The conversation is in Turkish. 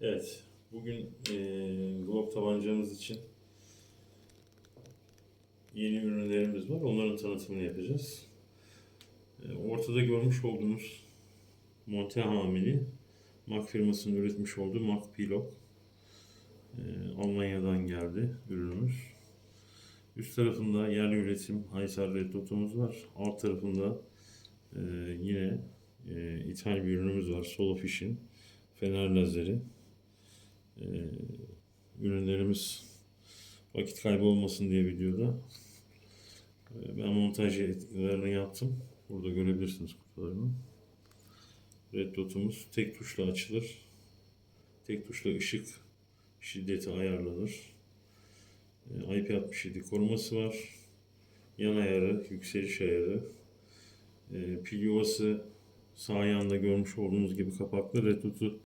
Evet, bugün eee Glock tabancamız için yeni ürünlerimiz var. Onların tanıtımını yapacağız. Eee, ortada görmüş olduğumuz monte hamili Mac firmasının üretmiş olduğu Mac Pilot. Eee, Almanya'dan geldi ürünümüz. Üst tarafında yerli üretim Aysar Red Dot'umuz var. Alt tarafında eee, yine eee ithal bir ürünümüz var. Solofish'in fener lazeri. Ee, ürünlerimiz vakit kaybı olmasın diye videoda e, ben montajlarını yaptım. Burada görebilirsiniz kutularını. Red dot'umuz tek tuşla açılır. Tek tuşla ışık şiddeti ayarlanır. Ee, IP67 koruması var. Yan ayarı, yükseliş ayarı. Ee, pil yuvası sağ yanda görmüş olduğunuz gibi kapaklı. Red dot'u